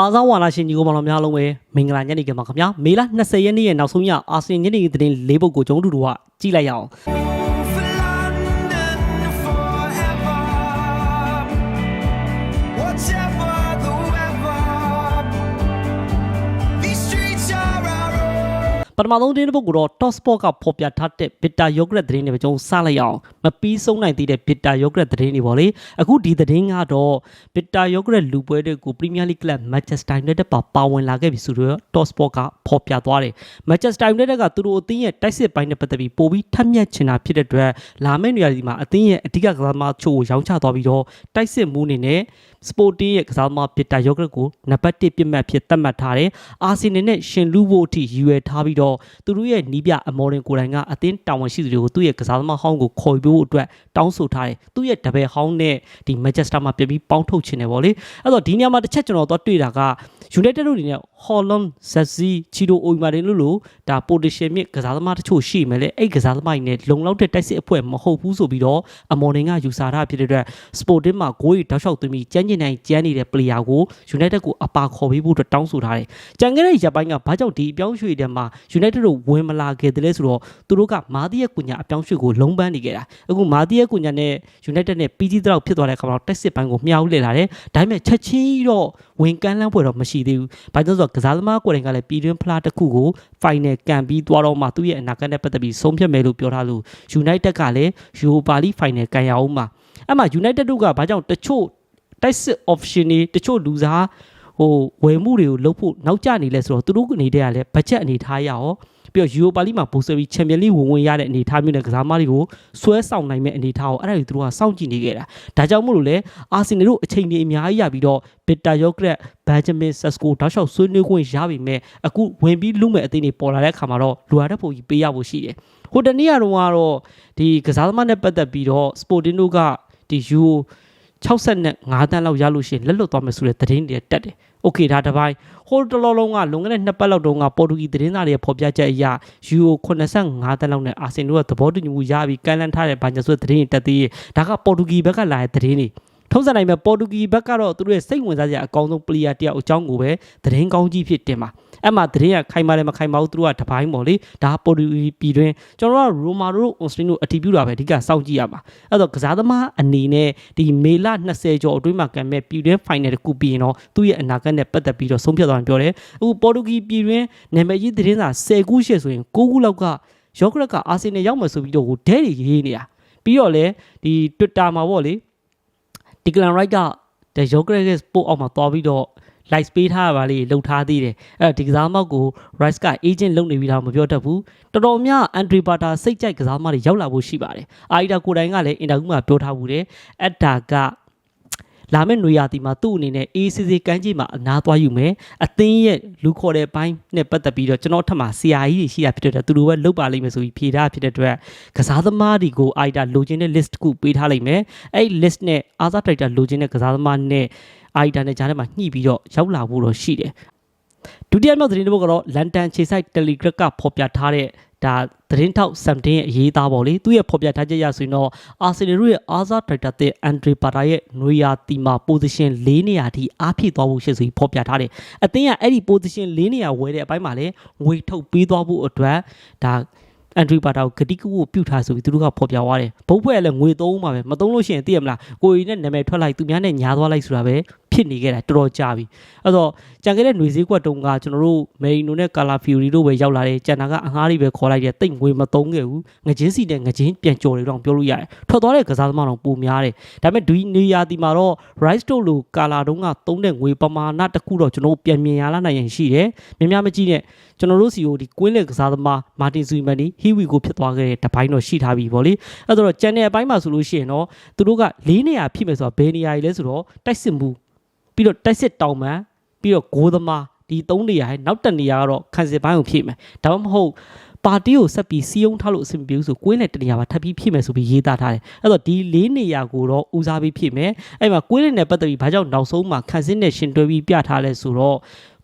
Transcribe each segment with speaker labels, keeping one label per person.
Speaker 1: အားစားဝါလာရှင်ညီကိုမောင်တော်များလုံးပဲမင်္ဂလာညနေခင်းပါခင်ဗျာမေလ20ရက်နေ့ရဲ့နောက်ဆုံးရအာဆင်ညနေခင်းသတင်း၄ပုဒ်ကိုကျွန်တော်တို့ကကြည့်လိုက်ရအောင် ပထမဆုံးသတင်းတစ်ပုဒ်ကိုတော့ Top Sport ကဖော်ပြထားတဲ့ Bitter Yogurt သတင်းတွေပဲကျွန်တော်စလိုက်ရအောင်မပြီးဆုံးနိုင်သေးတဲ့ Bitter Yogurt သတင်းတွေပေါ့လေအခုဒီသတင်းကတော့ Bitter Yogurt လူပွဲတွေကို Premier League Club Manchester United ပါပါဝင်လာခဲ့ပြီဆိုတော့ Top Sport ကဖော်ပြသွားတယ် Manchester United ကသူတို့အသင်းရဲ့တိုက်စစ်ပိုင်းနဲ့ပတ်သက်ပြီးပိုပြီးထပ်မြက်ချင်တာဖြစ်တဲ့အတွက်လာမယ့်နေရာဒီမှာအသင်းရဲ့အဓိကကစားသမားချို့ကိုရောင်းချသွားပြီးတော့တိုက်စစ်မှုအနေနဲ့ Sporting ရဲ့ကစားသမား Bitter Yogurt ကိုနံပါတ်1ပြစ်မှတ်ဖြစ်သတ်မှတ်ထားတယ်အာဆင်နယ်နဲ့ရှင်လူဖို့အထိရည်ရွယ်ထားပြီးတော့သူတို့ရဲ့နီးပြအမော်ရင်ကိုယ်တိုင်ကအသင်းတာဝန်ရှိသူတွေကိုသူ့ရဲ့ကစားသမားဟောင်းကိုခေါ်ယူဖို့အတွက်တောင်းဆိုထားတယ်သူ့ရဲ့တပည့်ဟောင်းနဲ့ဒီ Manchester မှာပြန်ပြီးပေါင်းထုတ်ချင်တယ်ဗောလေအဲ့တော့ဒီနေရာမှာတစ်ချက်ကျွန်တော်တော့တွေ့တာက United တို့အနေနဲ့ Holland, Zazi, Chido Oimaren လို့လို့ဒါ position မြင့်ကစားသမားတချို့ရှိမယ်လေအဲ့ကစားသမားတွေနဲ့လုံလောက်တဲ့တိုက်စစ်အဖွဲ့မဟုတ်ဘူးဆိုပြီးတော့အမော်ရင်ကယူဆတာဖြစ်တဲ့အတွက် Sporting မှာဂိုးရီတောက်လျှောက်သွင်းပြီးကြမ်းကျင်နိုင်ကြမ်းနေတဲ့ player ကို United ကိုအပါခေါ်ပေးဖို့အတွက်တောင်းဆိုထားတယ်။ကြံခဲ့တဲ့ရပ်ပိုင်းကဘာကြောင့်ဒီအပြောင်းရွှေ့တဲ့မှာ United တို့ဝင်မလာခဲ့တယ်လဲဆိုတော့သူတို့ကမာသီရဲ့ကုညာအပြောင်းရွှေ့ကိုလုံးပန်းနေခဲ့တာ။အခုမာသီရဲ့ကုညာနဲ့ United နဲ့ပြီးကြီးတော့ဖြစ်သွားတဲ့အခါမှာတော့တက်စစ်ပိုင်းကိုမြှောက်လှည့်လာတယ်။ဒါပေမဲ့ချက်ချင်းတော့ဝင်ကန်းလန်းပွဲတော့မရှိသေးဘူး။ဘာကြောင့်လဲဆိုတော့ကစားသမားကိုယ်တိုင်ကလည်းပြည်တွင်းဖလားတစ်ခုကို final ကန်ပြီးသွားတော့မှသူ့ရဲ့အနာဂတ်နဲ့ပတ်သက်ပြီးဆုံးဖြတ်မယ်လို့ပြောထားလို့ United ကလည်း Europa League final ကန်ရအောင်မှာအဲ့မှာ United တို့ကဘာကြောင့်တချို့တိုက်စစ် option တွေတချို့လူစားဟိုဝယ်မှုတွေကိုလုပ်ဖို့နောက်ကျနေလဲဆိုတော့သူတို့အနေနဲ့ကလည်းဘတ်ဂျက်အနေထားရအောင် ပြီးတော့ Europa League မှာပို့ဆွဲပြီးချန်ပီယံလိဝင်ဝင်ရတဲ့အနေအထားမျိုးနဲ့ကစားသမားတွေကိုဆွဲဆောင်နိုင်မဲ့အနေအထားကိုအဲ့ဒါတွေသူတို့ကစောင့်ကြည့်နေခဲ့တာဒါကြောင့်မို့လို့လေအာဆင်နယ်တို့အချိန်ကြီးအများကြီးရပြီးတော့ Bitter Yogurt Benjamin Sesko တောက်လျှောက်ဆွေးနွေးခွင့်ရပြီမဲ့အခုဝင်ပြီးလူမဲ့အသင်းတွေပေါ်လာတဲ့အခါမှာတော့လူရတဲ့ပုံကြီးပေးရဖို့ရှိတယ်ဟိုတနေ့ကတော့ဒီကစားသမားနဲ့ပတ်သက်ပြီးတော့ Sporting တို့ကဒီ Euro 65တန်းလောက်ရလို့ရှိရင်လက်လွတ်သွားမယ်ဆိုတဲ့သတင်းတွေတက်တယ်။ Okay ဒါတစ်ပိုင်းဟိုတလောလုံးကလွန်ခဲ့တဲ့နှစ်ပတ်လောက်တုန်းကပေါ်တူဂီသတင်းသားတွေရဲ့ဖော်ပြချက်အရယူရို85တန်းလောက်နဲ့အာဆင်တို့ကသဘောတူညီမှုရပြီးကန်လန်းထားတဲ့ဘာညာဆိုတဲ့သတင်းတွေတက်သေးတယ်။ဒါကပေါ်တူဂီဘက်ကလာတဲ့သတင်းတွေ ထုံးစံနိုင်မဲ့ပေါ်တူဂီဘက်ကတော့သူတို့ရဲ့စိတ်ဝင်စားစရာအကောင်းဆုံး player တယောက်အကြောင်းကိုပဲသတင်းကောင်းကြီးဖြစ်တင်ပါအဲ့မှာသတင်းကခိုင်မာတယ်မခိုင်မာဘူးသူတို့ကတပိုင်းပေါ့လေဒါပေါ်တူဂီပြည်တွင်းကျွန်တော်တို့ကရိုမာတို့အွန်စတင်တို့အတီးပြူတာပဲအဓိကစောင့်ကြည့်ရမှာအဲ့တော့ကစားသမားအနေနဲ့ဒီမေလ20ကျော်အတွင်းမှာကံမဲ့ပြည်တွင်း final တခုပြီးရင်တော့သူ့ရဲ့အနာဂတ်နဲ့ပတ်သက်ပြီးတော့ဆုံးဖြတ်သွားတယ်ပြောတယ်အခုပေါ်တူဂီပြည်တွင်းနာမည်ကြီးသတင်းစာ10ခုရှစ်ဆိုရင်9ခုလောက်ကယောဂရက်ကအာဆင်နယ်ရောက်မယ်ဆိုပြီးတော့ဟိုဒဲတွေရေးနေတာပြီးတော့လေဒီ Twitter မှာပေါ့လေ ဒီကလန်ရိုက်ကဒီယောဂရက်ရဲ့ပို့အောက်မှာသွားပြီးတော့ live ပေးထားတာလေးလှုပ်ထားသေးတယ်အဲ့တော့ဒီကစားမောက်ကို Rice က agent လုပ်နေပြီးတော့မပြောတတ်ဘူးတော်တော်များ Andre Bata စိတ်ကြိုက်ကစားမတွေရောက်လာဖို့ရှိပါတယ်အာရီတာကိုတိုင်ကလည်း interview မှာပြောထားဘူးတယ်အဲ့ဒါက လာမယ့်နွေရာသီမှာသူ့အနေနဲ့ ACC ကမ်းခြေမှာအနားသွားယူမယ်အသင်းရဲ့လူခေါ်တဲ့ဘိုင်းနဲ့ပတ်သက်ပြီးတော့ကျွန်တော်ထပ်မှာ CRE တွေရှိတာဖြစ်တဲ့အတွက်သူတို့ပဲလုတ်ပါလိမ့်မယ်ဆိုပြီးဖြေထားဖြစ်တဲ့အတွက်ကစားသမားတွေကိုအာရီတာလိုချင်တဲ့ list တစ်ခုပေးထားလိုက်မယ်အဲ့ list နဲ့အားစားတိုက်တာလိုချင်တဲ့ကစားသမားနဲ့အာရီတာနဲ့ကြားထဲမှာညှိပြီးတော့ရောက်လာဖို့တော့ရှိတယ် ဒုတိယမြောက်သတင်းတစ်ပုဒ်ကတော့လန်ဒန်ခြေဆိုင် Telegraph ကဖော်ပြထားတဲ့ဒါသတင်းထောက်ဆမ်တင်ရဲ့အရေးသားပေါ့လေသူရဲ့ဖော်ပြထားချက်ရဆိုရင်တော့အာဆင်နယ်ရဲ့အားစားဒိုက်တာတဲ့အန်ဒရီပါတာရဲ့နွေယာတီမှာ position ၄နေရာထိအားဖြည့်သွားဖို့ရှိဆိုပြီးဖော်ပြထားတယ်အသင်းကအဲ့ဒီ position ၄နေရာဝယ်တဲ့အပိုင်းမှာလည်းငွေထုတ်ပေးသွားဖို့အတွက်ဒါအန်ဒရီပါတာကိုဂတိကူကိုပြုတ်ထားဆိုပြီးသူတို့ကဖော်ပြသွားတယ်ဘုတ်ဖွဲ့ကလည်းငွေသုံးမှာပဲမသုံးလို့ရှိရင်သိရမလားကိုရီနဲ့နာမည်ထွက်လိုက်သူများနဲ့ညာသွားလိုက်ဆိုတာပဲ ဖြစ်နေခဲ့တာတော်တော်ကြာပြီအဲ့တော့ကြံခဲ့တဲ့ຫນွေစည်းကွက်တုံးကကျွန်တော်တို့မေရီနိုနဲ့ကာလာဖီယိုရီတို့ပဲရောက်လာတယ်ကြံတာကအငှားတွေပဲခေါ်လိုက်တယ်တိတ်ငွေမသုံးခဲ့ဘူးငချင်းစီနဲ့ငချင်းပြန်ကြော်တယ်တော့ပြောလို့ရတယ်ထွက်သွားတဲ့ကစားသမားတော့ပုံများတယ်ဒါပေမဲ့ဒူနေယာတီမှာတော့ rice တို့လိုကာလာတုံးကသုံးတဲ့ငွေပမာဏတစ်ခုတော့ကျွန်တော်တို့ပြန်မြင်ရလာနိုင်ရင်ရှိတယ်မြင်များမကြည့်နဲ့ကျွန်တော်တို့စီကိုဒီကွင်းလက်ကစားသမားမာတင်ဆူမန်နီဟီဝီကိုဖြစ်သွားခဲ့တဲ့တပိုင်းတော့ရှိထားပြီဗောလေအဲ့တော့ကျန်တဲ့အပိုင်းမှာဆိုလို့ရှိရင်တော့သူတို့က၄နေရာဖြစ်မယ်ဆိုတော့ဘယ်နေရာကြီးလဲဆိုတော့တိုက်စစ်မှု ပြီးတော့တိုက်စစ်တောင်ပန်ပြီးတော့ဂိုးသမားဒီ၃နေရာဟဲ့နောက်တစ်နေရာကတော့ခံစစ်ပိုင်းကိုဖြည့်မယ်ဒါမှမဟုတ်ပါတီကိုဆက်ပြီးစီယုံထားလို့အဆင်မပြေဘူးဆိုကွင်းလက်တနေရာမှာထပ်ပြီးဖြည့်မယ်ဆိုပြီးရေးသားထားတယ်အဲ့တော့ဒီ၄နေရာကိုတော့ဦးစားပြီးဖြည့်မယ်အဲ့မှာကွင်းလက်နဲ့ပတ်သက်ပြီးဘာကြောင့်နောက်ဆုံးမှာခံစစ်နဲ့ရှင်တွဲပြီးပြထားလဲဆိုတော့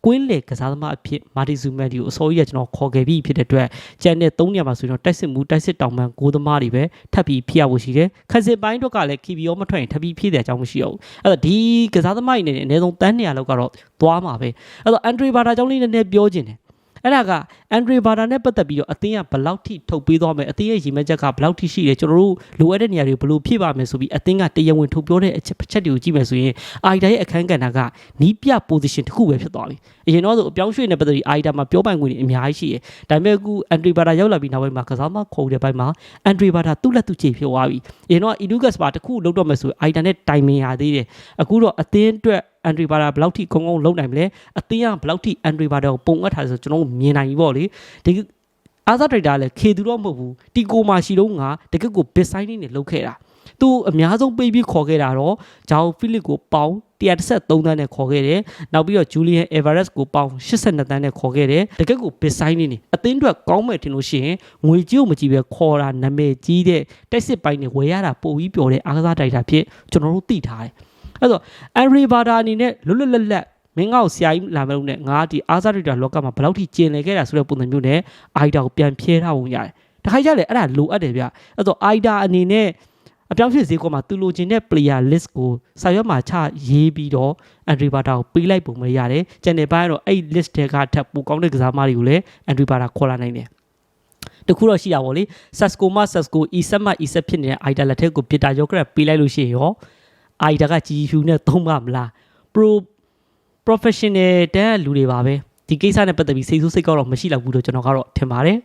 Speaker 1: ကွင်းလေကစားသမားအဖြစ်မာတီဇူမန်ဒီကိုအစောကြီးကကျွန်တော်ခေါ်ခဲ့ပြီးဖြစ်တဲ့အတွက်ကျန်တဲ့၃နေရာမှာဆိုရင်တော့တိုက်စစ်မှုတိုက်စစ်တောင်ပန်ကိုသမားတွေပဲထပ်ပြီးဖြစ်ရဖို့ရှိတယ်ခက်စစ်ပိုင်းတော့ကလည်း KBO မထွက်ရင်ထပ်ပြီးဖြစ်တဲ့အကြောင်းမရှိတော့ဘူးအဲ့တော့ဒီကစားသမားတွေနဲ့အနည်းဆုံးတန်းနေရာလောက်ကတော့သွားမှာပဲအဲ့တော့အန်ဒရီဘာတာကြောင့်လေးနည်းနည်းပြောခြင်းတယ် အဲ့ဒါကအန်ဒရီဘာတာနဲ့ပတ်သက်ပြီးတော့အသင်းကဘယ်လောက်ထိထုတ်ပေးသွားမယ်အသင်းရဲ့ရည်မှန်းချက်ကဘယ်လောက်ထိရှိတယ်ကျွန်တော်တို့လိုအပ်တဲ့နေရာတွေဘယ်လိုဖြည့်ပါမယ်ဆိုပြီးအသင်းကတရားဝင်ထုတ်ပြောတဲ့အချက်ချက်တွေကိုကြည့်မယ်ဆိုရင်အာရီဒါရဲ့အခန်းကဏ္ဍကနီးပြ position တစ်ခုပဲဖြစ်သွားပြီအရင်တော့ဆိုအပြောင်းရွှေ့နေပတ်သက်ပြီးအာရီဒါမှာပြောပိုင်ခွင့်တွေအများကြီးရှိတယ်ဒါပေမဲ့အခုအန်ဒရီဘာတာရောက်လာပြီးနောက်ပိုင်းမှာကစားမခေါ်တဲ့ဘက်မှာအန်ဒရီဘာတာသူ့လက်သူ့ခြေဖြစ်သွားပြီအရင်တော့အီဒူဂတ်ပါတစ်ခုလုံးတော့မယ်ဆိုအာရီဒါနဲ့တိုင်ပင်ရသေးတယ်အခုတော့အသင်းအတွက် အန်ဒရီဘာတာဘယ်လောက်ထိကုန်းကုန်းလုံးနိုင်မလဲအသင်းကဘယ်လောက်ထိအန်ဒရီဘာတာကိုပုံအပ်ထားလဲဆိုကျွန်တော်တို့မြင်နိုင်ပြီပေါ့လေဒီအာဇာဒရိုက်တာလည်းခေသူတော့မဟုတ်ဘူးတီကိုမာရှိတော့ငါတကယ့်ကို bit signing နဲ့လုပ်ခဲ့တာသူအများဆုံးပေးပြီးခေါ်ခဲ့တာတော့ဂျာအိုဖိလစ်ကိုပေါင်133တန်းနဲ့ခေါ်ခဲ့တယ်နောက်ပြီးတော့ဂျူလီယန်အေဗာရက်စ်ကိုပေါင်82တန်းနဲ့ခေါ်ခဲ့တယ်တကယ့်ကို bit signing နေအသင်းအတွက်ကောင်းမယ်ထင်လို့ရှိရင်ငွေကြီးကိုမကြည့်ပဲခေါ်တာနာမည်ကြီးတဲ့တိုက်စစ်ပိုင်းတွေဝယ်ရတာပိုပြီးပျော်တဲ့အားကစားတိုက်တာဖြစ်ကျွန်တော်တို့သိထားတယ် အဲ့တော့အန်ရီဘာဒါအနေနဲ့လွတ်လွတ်လပ်လပ်မင်းငါ့ကိုဆရာကြီးလာမလို့နဲ့ငါဒီအားစားဒိတာလောကမှာဘယ်လောက်ထိကျင်လည်ခဲ့တာဆိုတဲ့ပုံစံမျိုးနဲ့အိုင်ဒါကိုပြန်ဖြဲထားပုံရတယ်။တခါကြလေအဲ့ဒါလိုအပ်တယ်ဗျ။အဲ့တော့အိုင်ဒါအနေနဲ့အပြောင်းဖြစ်ဈေးကွက်မှာသူလိုချင်တဲ့ player list ကိုစာရွက်မှာချရေးပြီးတော့အန်ဒရီဘာတာကိုပေးလိုက်ပုံပဲရတယ်။ကျန်တဲ့ဘက်ကတော့အဲ့ list တွေကထပ်ပိုကောင်းတဲ့ကစားသမားတွေကိုလည်းအန်ဒရီဘာတာခေါ်လာနိုင်တယ်။တခုတော့ရှိတာပေါ့လေ။ Sasco မ Sasco E7 မ E7 ဖြစ်နေတဲ့ IDA လက်ထက်ကို Peter Yogret ပေးလိုက်လို့ရှိရင်ရော IDA က GU နဲ့သုံးမှာမလား Pro professional တဲ့လူတွေပါပဲဒီကိစ္စနဲ့ပတ်သက်ပြီးစိတ်ဆိုးစိတ်ကောက်တော့မရှိလောက်ဘူးလို့ကျွန်တော်ကတော့ထင်ပါတယ်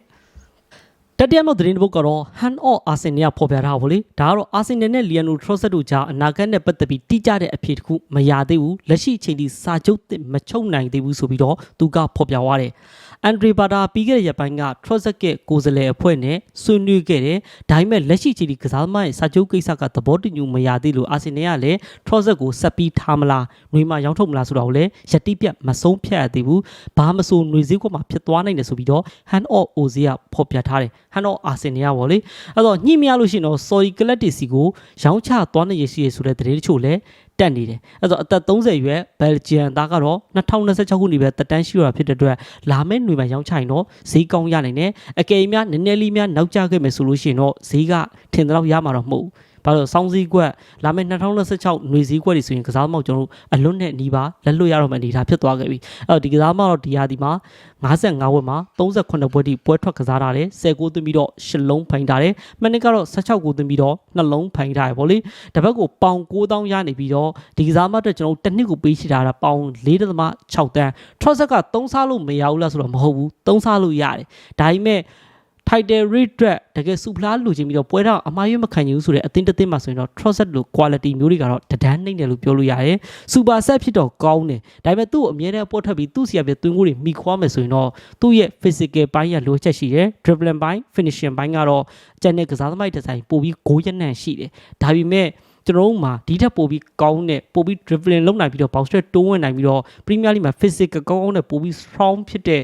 Speaker 1: တတိယမြောက်သတင်းတစ်ပုဒ်ကတော့ Hand of Arsenal ကဖော်ပြထားပါလေဒါကတော့ Arsenal နဲ့ Lionel Trossard တို့ကြားအနာဂတ်နဲ့ပတ်သက်ပြီးတိကျတဲ့အဖြေတစ်ခုမရသေးဘူးလက်ရှိအချိန်ထိစာချုပ်သစ်မချုပ်နိုင်သေးဘူးဆိုပြီးတော့သူကဖော်ပြသွားတယ် အန်ဒရီဘာတာပြီးခဲ့တဲ့ရက်ပိုင်းကထရက်ဇက်ကက်ကိုယ်စားလှယ်အဖွဲ့နဲ့ဆွေးနွေးခဲ့တယ်။ဒါပေမဲ့လက်ရှိချိန်ထိကစားသမားရဲ့စာချုပ်ကိစ္စကသဘောတူညီမရသေးလို့အာဆင်နယ်ကလည်းထရက်ဇက်ကိုဆက်ပြီးထားမလား၊နှွေမှာရောင်းထုတ်မလားဆိုတာကိုလည်းယတိပြတ်မဆုံးဖြတ်ရသေးဘူး။ဘာမဆိုနှွေဈေးကွက်မှာဖြစ်သွားနိုင်တယ်ဆိုပြီးတော့ hand off OZ ကဖော်ပြထားတယ်။ hand off အာဆင်နယ်ကပေါ့လေ။အဲ့တော့ညှိမရလို့ရှိရင်တော့ sorry ကလပ်တီစီကိုရောင်းချသွားနိုင်ရရှိရဆိုတဲ့သတင်းတချို့လည်း တက်နေတယ်အဲ့တော့အသက်30ရွယ်ဘယ်လ်ဂျီယန်သားကတော့2026ခုနှစ်ပဲတက်တန်းရှိရတာဖြစ်တဲ့အတွက်လာမယ့်ຫນွေမှာရောင်းချရင်တော့ဈေးကောင်းရနိုင်တယ်အကယ်၍များနည်းနည်းလေးများနောက်ကျခဲ့မယ်ဆိုလို့ရှိရင်တော့ဈေးကထင်တော့ရမှာတော့မဟုတ်ဘူး ဘာလို့စောင်းစည်းကွက်လာမယ့်2026ຫນွေစည်းကွက်တွေဆိုရင်ကစားသမားကျွန်တော်တို့အလွတ်နဲ့နီးပါလက်လွတ်ရတော့မယ့်အနေအထားဖြစ်သွားခဲ့ပြီအဲ့တော့ဒီကစားသမားတော့ဒီဟာဒီမှာ55ဝက်မှာ38ပွဲထိပွဲထွက်ကစားထားတယ်10ဂိုးသွင်းပြီးတော့10လုံးဖိုင်ထားတယ်မနစ်ကတော့16ဂိုးသွင်းပြီးတော့နှလုံးဖိုင်ထားတယ်ဗောလေတစ်ဘက်ကိုပေါင်9000ရနေပြီးတော့ဒီကစားသမားအတွက်ကျွန်တော်တို့တစ်နှစ်ကိုပေးရှိထားတာပေါင်4.6တန်း Trossard က3စားလို့မရဘူးလားဆိုတော့မဟုတ်ဘူး3စားလို့ရတယ်ဒါပေမဲ့ title rate အတွက်တကယ်စူဖလားလူချင်းပြီးတော့ပွဲတော့အမှားရွေးမခံချင်ဘူးဆိုတဲ့အသင်းတစ်သင်းမှာဆိုရင်တော့ Trossard လို့ quality မျိုးတွေကတော့တဒန်းနိုင်တယ်လို့ပြောလို့ရတယ်။ super set ဖြစ်တော့ကောင်းတယ်။ဒါပေမဲ့သူ့ကိုအမြဲတမ်းပေါ်ထွက်ပြီးသူ့စီရပြသွင်းကိုတွေမိခွားမယ်ဆိုရင်တော့သူ့ရဲ့ physical ဘိုင်းရလိုချက်ရှိတယ်။ dribbling ဘိုင်း finishing ဘိုင်းကတော့ကျန်တဲ့ကစားသမားတွေဒီဇိုင်းပို့ပြီးဂိုးရနံ့ရှိတယ်။ဒါပေမဲ့ကျွန်တော်တို့မှာဒီထက်ပိုပြီးကောင်းတဲ့ပိုပြီး dribbling လုပ်နိုင်ပြီးတော့ box straight တိုးဝင်နိုင်ပြီးတော့ Premier League မှာ physical ကောင်းကောင်းနဲ့ပိုပြီး strong ဖြစ်တဲ့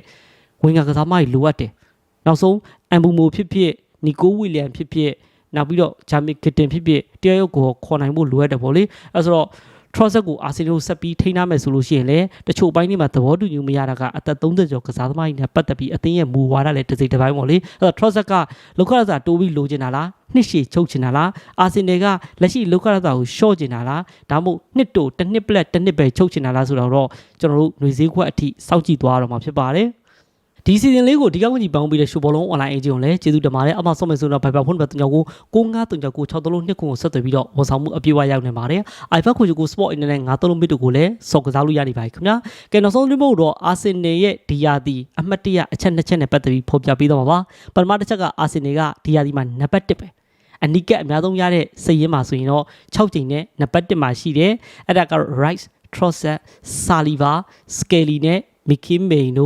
Speaker 1: ဝင်ကကစားသမားတွေလိုအပ်တယ်။ နောက်ဆုံးအမ်ဘူမိုဖြစ်ဖြစ်နီကိုဝီလျံဖြစ်ဖြစ်နောက်ပြီးတော့ဂျာမီကစ်တင်ဖြစ်ဖြစ်တရားရုပ်ကိုခေါ်နိုင်ဖို့လိုအပ်တယ်ဗောလေအဲဆိုတော့ Trossard ကိုအာဆင်နယ်ဆက်ပြီးထိန်းထားမယ်ဆိုလို့ရှိရင်လည်းတချို့ပိုင်းတွေမှာသဘောတူညီမရတာကအသက်30ကျော်ကစားသမားကြီးနဲ့ပတ်သက်ပြီးအသင်းရဲ့မူဝါဒလည်းတစ်စိတ်တစ်ပိုင်းပေါ့လေအဲတော့ Trossard ကလောက်ခရစာတိုးပြီးလိုချင်တာလားနှစ်ရှည်ချုပ်ချင်တာလားအာဆင်နယ်ကလက်ရှိလောက်ခရစာကိုရှော့ချင်တာလားဒါမှမဟုတ်နှစ်တိုတစ်နှစ်ပလက်တစ်နှစ်ပဲချုပ်ချင်တာလားဆိုတော့ကျွန်တော်တို့ຫນွေစည်းခွက်အထိစောင့်ကြည့်သွားရတော့မှာဖြစ်ပါတယ် ဒီစီဇန်လေးကိုဒီကောက်ကြီးပေါင်းပြီးတဲ့ရှိုဘောလုံး online agent ကိုလည်းကျေးဇူးတင်ပါတယ်အမှဆုံးမယ်ဆိုတော့ Viber ဖုန်းနံပါတ်3ကို693963နှစ်ခုကိုဆက်သွယ်ပြီးတော့ဝန်ဆောင်မှုအပြည့်အဝရောက်နေပါတယ် iPhone ကိုကို Sport Internet 936 bit ကိုလည်းစော်ကစားလို့ရနေပါပြီခင်ဗျာကဲနောက်ဆုံးလေးမို့တော့ Arsenal ရဲ့ဒီယာတီအမှတ်တရအချက်နှစ်ချက်နဲ့ပတ်သက်ပြီးဖော်ပြပေးတော့မှာပါပထမတစ်ချက်က Arsenal ကဒီယာတီမှာနံပါတ်1ပဲအနိကအများဆုံးရတဲ့စည်ရင်းမှာဆိုရင်တော့6ချိန်နဲ့နံပါတ်1မှာရှိတယ်အဲ့ဒါက Rice Trossard Saliba Skelly နဲ့ Mickey Main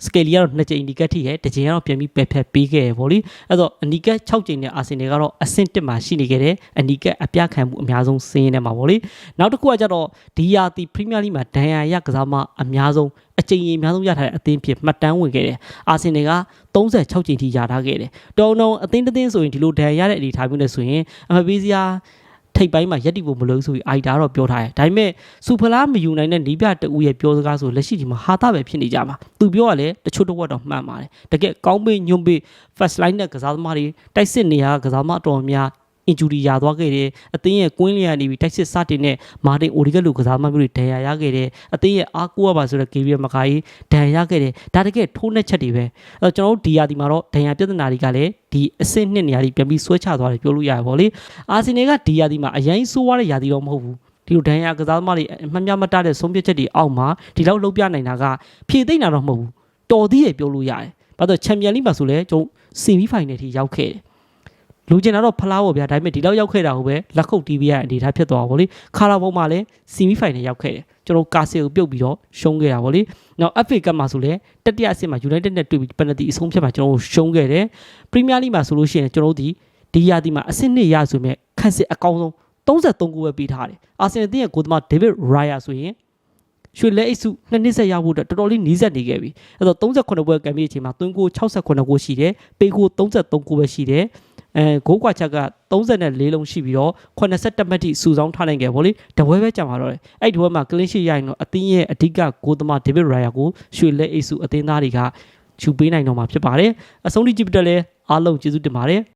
Speaker 1: တို့စကယ်လီကတော့နှစ်ကြိမ်အနီကတ်ထိရဲ့တစ်ကြိမ်ကတော့ပြန်ပြီးပယ်ဖက်ပေးခဲ့ရဗောလေအဲ့တော့အနီကတ်6ကြိမ်နဲ့အာဆင်နယ်ကတော့အဆင့်1မှာရှိနေခဲ့တယ်အနီကတ်အပြခံမှုအများဆုံးစင်းရင်းထဲမှာဗောလေနောက်တစ်ခုကကြတော့ဒီယာတီပရီးမီးယားလိမှာဒဏ်ရာရကစားမအများဆုံးအကြိမ်ကြီးအများဆုံးရထားတဲ့အသင်းဖြစ်မှတ်တမ်းဝင်ခဲ့တယ်အာဆင်နယ်က36ကြိမ်ထိရထားခဲ့တယ်တော်တော်အသင်းတစ်သင်းဆိုရင်ဒီလိုဒဏ်ရာရတဲ့အနေအထားမျိုးနဲ့ဆိုရင်အမပေးစရာ ထထိပ်ပိုင်းမှာရက်တီဖို့မလို့ဆိုပြီးအိုက်တာတော့ပြောထားတယ်ဒါပေမဲ့စူဖလားမယူနိုင်တဲ့နီးပြတူရဲ့ပြောစကားဆိုလက်ရှိဒီမှာဟာတာပဲဖြစ်နေကြမှာသူပြောရလဲတချို့တော့တော့မှန်ပါတယ်တကယ်ကောင်းပေးညွန့်ပေး first line နဲ့ကစားသမားတွေတိုက်စစ်နေရကစားသမားအတော်များ injury ရသွားခဲ့တယ်အသင်းရဲ့ကွင်းလျက်နေပြီးတိုက်စစ်စတင်တဲ့မာတင်အိုဒီဂက်လိုကစားသမားမျိုးတွေဒဏ်ရာရခဲ့တယ်အသင်းရဲ့အားကိုးရပါဆိုတဲ့ KV မကာကြီးဒဏ်ရာရခဲ့တယ်ဒါတကယ်ထိုးနှက်ချက်တွေပဲအဲတော့ကျွန်တော်တို့ဒီယာဒီမှာတော့ဒဏ်ရာပြဿနာတွေကလည်းဒီအဆင့်နှစ်နေရာတွေပြန်ပြီးဆွဲချသွားတယ်ပြောလို့ရတယ်ဗောလေအာဆင်နယ်ကဒီယာဒီမှာအရင်ဆိုးွားတဲ့ယာဒီတော့မဟုတ်ဘူးဒီလိုဒဏ်ရာကစားသမားတွေအမှန်များမတတ်တဲ့ဆုံးဖြတ်ချက်တွေအောက်မှာဒီလောက်လုံးပြနိုင်တာကဖြည့်သိမ့်တာတော့မဟုတ်ဘူးတော်သေးတယ်ပြောလို့ရတယ်ဘာလို့ချန်ပီယံလိမှာဆိုလဲကျွန်တော်ဆီမီဖိုင်နယ်ထိရောက်ခဲ့တယ် လူကျင်တာတော့ဖလားပေါ့ဗျာဒါပေမဲ့ဒီလောက်ရောက်ခဲ့တာကိုပဲလက်ခုပ်တီးပြရအနေထားဖြစ်သွားပါဗောလေခါလာဘုံမှာလည်းဆီမီဖိုင်နယ်ရောက်ခဲ့တယ်ကျွန်တော်ကာဆီကိုပြုတ်ပြီးတော့ရှုံးခဲ့တာဗောလေနောက် FA ကပ်မှာဆိုလည်းတတိယအဆင့်မှာ United နဲ့တွေ့ပြီးပယ်နတီအဆုံးဖြတ်မှာကျွန်တော်တို့ရှုံးခဲ့တယ်ပရီးမီးယားလိမှာဆိုလို့ရှိရင်ကျွန်တော်တို့ဒီဒီရာသီမှာအဆင့်နှစ်ရဆိုမဲ့ခန့်စစ်အကောင်းဆုံး33ကိုပဲပေးထားတယ်အာဆင်နယ်ရဲ့ကိုသမားဒေးဗစ်ရိုင်ယာဆိုရင်ရွှေလဲအိတ်စုနှစ်နှစ်ဆက်ရဖို့အတွက်တော်တော်လေးနီးစပ်နေခဲ့ပြီအဲ့တော့38ပွဲကံပြီးအချိန်မှာသွင်းကို68ကိုရှိတယ်ပေကို33ကိုပဲရှိတယ် အဲဂိုးကွာချက်က34လုံးရှိပြီးတော့82မှတ်ထိစုဆောင်းထားနိုင်ခဲ့ဗောလေတပွဲပဲကြာမှာတော့တယ်အဲ့ဒီတပွဲမှာကလင်းရှိရရင်တော့အသင်းရဲ့အဓိကဂိုးသမားဒေးဗစ်ရိုင်ယာကိုရွှေလက်အိတ်စုအသင်းသားတွေကချူပေးနိုင်တော့မှာဖြစ်ပါတယ်အဆုံးထိကြည့်ပြတဲ့လဲအားလုံးကျေးဇူးတင်ပါတယ်